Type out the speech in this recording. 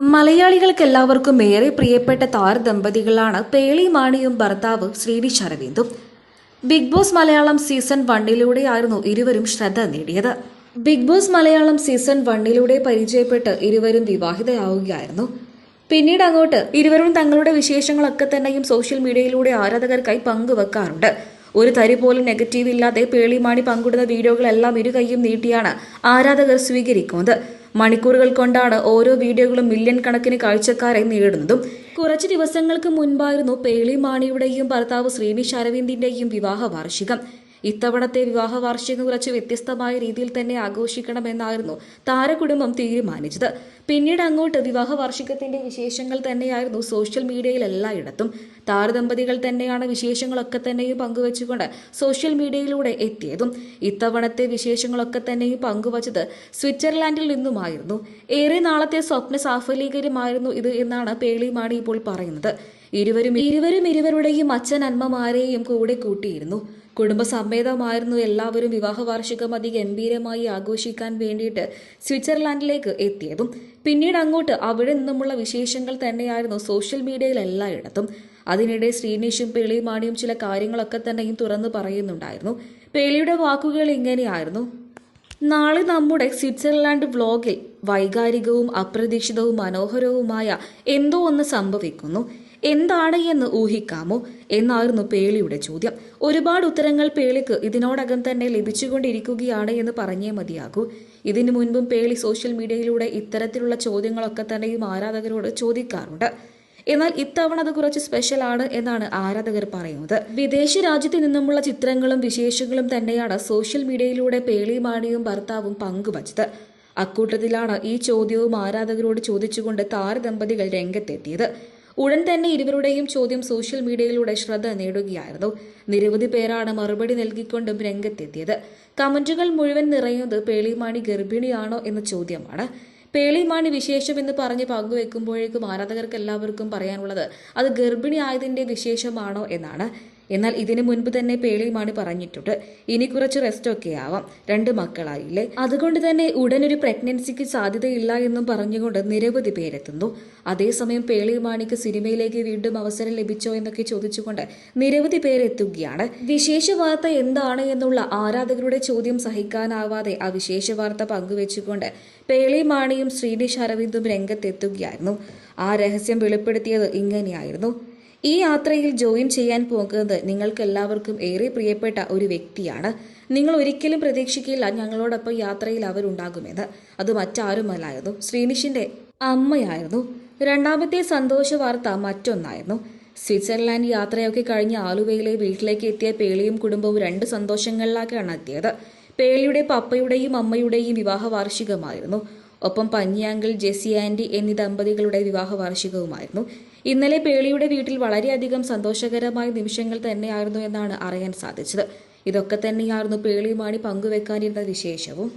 മലയാളികൾക്ക് എല്ലാവർക്കും ഏറെ പ്രിയപ്പെട്ട താരദമ്പതികളാണ് പേളി മാണിയും ഭർത്താവ് ശ്രീനിഷ് അരവിന്ദും. ബിഗ് ബോസ് മലയാളം സീസൺ വണ്ണിലൂടെയായിരുന്നു ഇരുവരും ശ്രദ്ധ നേടിയത്. ബിഗ് ബോസ് മലയാളം സീസൺ വണ്ണിലൂടെ പരിചയപ്പെട്ട് ഇരുവരും വിവാഹിതയാവുകയായിരുന്നു. പിന്നീട് അങ്ങോട്ട് ഇരുവരും തങ്ങളുടെ വിശേഷങ്ങളൊക്കെ തന്നെയും സോഷ്യൽ മീഡിയയിലൂടെ ആരാധകർക്കായി പങ്കുവെക്കാറുണ്ട്. ഒരു തരി പോലും നെഗറ്റീവ് ഇല്ലാതെ പേളിമാണി പങ്കിടുന്ന വീഡിയോകളെല്ലാം ഇരു കൈയും നീട്ടിയാണ് ആരാധകർ സ്വീകരിക്കുന്നത്. മണിക്കൂറുകൾ കൊണ്ടാണ് ഓരോ വീഡിയോകളും മില്യൺ കണക്കിന് കാഴ്ചക്കാരെ നേടുന്നതും കുറച്ച് ദിവസങ്ങൾക്ക് മുൻപായിരുന്നു പേളി മാണിയുടെയും ഭർത്താവ് ശ്രീനിഷ് അരവിന്ദിന്റെയും വിവാഹ വാർഷികം. ഇത്തവണത്തെ വിവാഹ വാർഷികം കുറച്ച് വ്യത്യസ്തമായ രീതിയിൽ തന്നെ ആഘോഷിക്കണമെന്നായിരുന്നു താരകുടുംബം തീരുമാനിച്ചത്. പിന്നീട് അങ്ങോട്ട് വിവാഹ വാർഷികത്തിന്റെ വിശേഷങ്ങൾ തന്നെയായിരുന്നു സോഷ്യൽ മീഡിയയിൽ എല്ലായിടത്തും. താരദമ്പതികൾ തന്നെയാണ് വിശേഷങ്ങളൊക്കെ തന്നെയും പങ്കുവച്ചുകൊണ്ട് സോഷ്യൽ മീഡിയയിലൂടെ എത്തിയതും. ഇത്തവണത്തെ വിശേഷങ്ങളൊക്കെ തന്നെയും പങ്കുവച്ചത് സ്വിറ്റ്സർലാൻഡിൽ നിന്നുമായിരുന്നു. ഏറെ നാളത്തെ സ്വപ്ന സാഫല്യകരമായിരുന്നു ഇത് എന്നാണ് പേളിമാണി ഇപ്പോൾ പറയുന്നത്. ഇരുവരും ഇരുവരും ഇരുവരുടെയും അച്ഛൻ അന്മമാരെയും കൂടെ കൂട്ടിയിരുന്നു. കുടുംബസമേതമായിരുന്നു എല്ലാവരും വിവാഹ വാർഷികം അതിഗംഭീരമായി ആഘോഷിക്കാൻ വേണ്ടിയിട്ട് സ്വിറ്റ്സർലാൻഡിലേക്ക് എത്തിയതും. പിന്നീട് അങ്ങോട്ട് അവിടെ നിന്നുമുള്ള വിശേഷങ്ങൾ തന്നെയായിരുന്നു സോഷ്യൽ മീഡിയയിൽ എല്ലായിടത്തും. അതിനിടെ ശ്രീനീഷും പേളിയുമാണിയും ചില കാര്യങ്ങളൊക്കെ തന്നെയും തുറന്നു പറയുന്നുണ്ടായിരുന്നു. പേളിയുടെ വാക്കുകൾ ഇങ്ങനെയായിരുന്നു. നാളെ നമ്മുടെ സ്വിറ്റ്സർലാൻഡ് വ്ലോഗിൽ വൈകാരികവും അപ്രതീക്ഷിതവും മനോഹരവുമായ എന്തോ ഒന്ന് സംഭവിക്കുന്നു. എന്താണ് എന്ന് ഊഹിക്കാമോ? എന്നായിരുന്നു പേളിയുടെ ചോദ്യം. ഒരുപാട് ഉത്തരങ്ങൾ പേളിക്ക് ഇതിനോടകം തന്നെ ലഭിച്ചുകൊണ്ടിരിക്കുകയാണ് എന്ന് പറഞ്ഞേ മതിയാകൂ. ഇതിനു മുൻപും പേളി സോഷ്യൽ മീഡിയയിലൂടെ ഇത്തരത്തിലുള്ള ചോദ്യങ്ങളൊക്കെ തന്നെയും ആരാധകരോട് ചോദിക്കാറുണ്ട്. എന്നാൽ ഇത്തവണ അത് കുറച്ച് സ്പെഷ്യൽ ആണ് എന്നാണ് ആരാധകർ പറയുന്നത്. വിദേശ രാജ്യത്ത് നിന്നുമുള്ള ചിത്രങ്ങളും വിശേഷങ്ങളും തന്നെയാണ് സോഷ്യൽ മീഡിയയിലൂടെ പേളിമാണിയും ഭർത്താവും പങ്കുവച്ചത്. അക്കൂട്ടത്തിലാണ് ഈ ചോദ്യവും ആരാധകരോട് ചോദിച്ചുകൊണ്ട് താരദമ്പതികൾ രംഗത്തെത്തിയത്. ഉടൻ തന്നെ ഇരുവരുടെയും ചോദ്യം സോഷ്യൽ മീഡിയയിലൂടെ ശ്രദ്ധ നേടുകയായിരുന്നു. നിരവധി പേരാണ് മറുപടി നൽകിക്കൊണ്ടും രംഗത്തെത്തിയത്. കമന്റുകൾ മുഴുവൻ നിറയുന്നത് പേളിമാണി ഗർഭിണിയാണോ എന്ന ചോദ്യമാണ്. പേളിമാണി വിശേഷം എന്ന് പറഞ്ഞ് പങ്കുവെക്കുമ്പോഴേക്കും ആരാധകർക്ക് എല്ലാവർക്കും പറയാനുള്ളത് അത് ഗർഭിണി ആയതിന്റെ വിശേഷമാണോ എന്നാണ്. എന്നാൽ ഇതിനു മുൻപ് തന്നെ പേളിയുമാണ് പറഞ്ഞിട്ടുണ്ട്. ഇനി കുറച്ച് റെസ്റ്റ് ഒക്കെ ആവാം. രണ്ട് മക്കളായില്ലേ? അതുകൊണ്ട് തന്നെ ഉടനൊരു പ്രഗ്നൻസിക്ക് സാധ്യതയില്ല എന്നും പറഞ്ഞുകൊണ്ട് നിരവധി പേരെത്തുന്നു. അതേസമയം പേളിയുമാണിക്ക് സിനിമയിലേക്ക് വീണ്ടും അവസരം ലഭിച്ചോ എന്നൊക്കെ ചോദിച്ചുകൊണ്ട് നിരവധി പേരെത്തുകയാണ്. വിശേഷ വാർത്ത എന്താണ് എന്നുള്ള ആരാധകരുടെ ചോദ്യം സഹിക്കാനാവാതെ ആ വിശേഷ വാർത്ത പങ്കുവെച്ചുകൊണ്ട് പേളിമാണിയും ശ്രീനിഷ് അരവിന്ദും രംഗത്തെത്തുകയായിരുന്നു. ആ രഹസ്യം വെളിപ്പെടുത്തിയത് ഇങ്ങനെയായിരുന്നു. ഈ യാത്രയിൽ ജോയിൻ ചെയ്യാൻ പോകുന്നത് നിങ്ങൾക്ക് എല്ലാവർക്കും ഏറെ പ്രിയപ്പെട്ട ഒരു വ്യക്തിയാണ്. നിങ്ങൾ ഒരിക്കലും പ്രതീക്ഷിക്കില്ല ഞങ്ങളോടൊപ്പം യാത്രയിൽ അവരുണ്ടാകുമെന്ന്. അത് മറ്റാരുമല്ലായിരുന്നു. ശ്രീനിഷിന്റെ അമ്മയായിരുന്നു. രണ്ടാമത്തെ സന്തോഷ വാർത്ത മറ്റൊന്നായിരുന്നു. സ്വിറ്റ്സർലാൻഡ് യാത്രയൊക്കെ കഴിഞ്ഞ് ആലുവയിലെ വീട്ടിലേക്ക് എത്തിയ പേളിയും കുടുംബവും രണ്ട് സന്തോഷങ്ങളിലേക്കാണ് എത്തിയത്. പേളിയുടെ പപ്പയുടെയും അമ്മയുടെയും വിവാഹ വാർഷികമായിരുന്നു. ഒപ്പം പഞ്ഞിയാങ്കിൾ ജെസി ആൻഡി എന്നീ ദമ്പതികളുടെ വിവാഹ വാർഷികവുമായിരുന്നു. ഇന്നലെ പേളിയുടെ വീട്ടിൽ വളരെയധികം സന്തോഷകരമായ നിമിഷങ്ങൾ തന്നെയായിരുന്നു എന്നാണ് അറിയാൻ സാധിച്ചത്. ഇതൊക്കെ തന്നെയായിരുന്നു പേളിയുമാണി പങ്കുവെക്കാനിരുന്ന വിശേഷവും.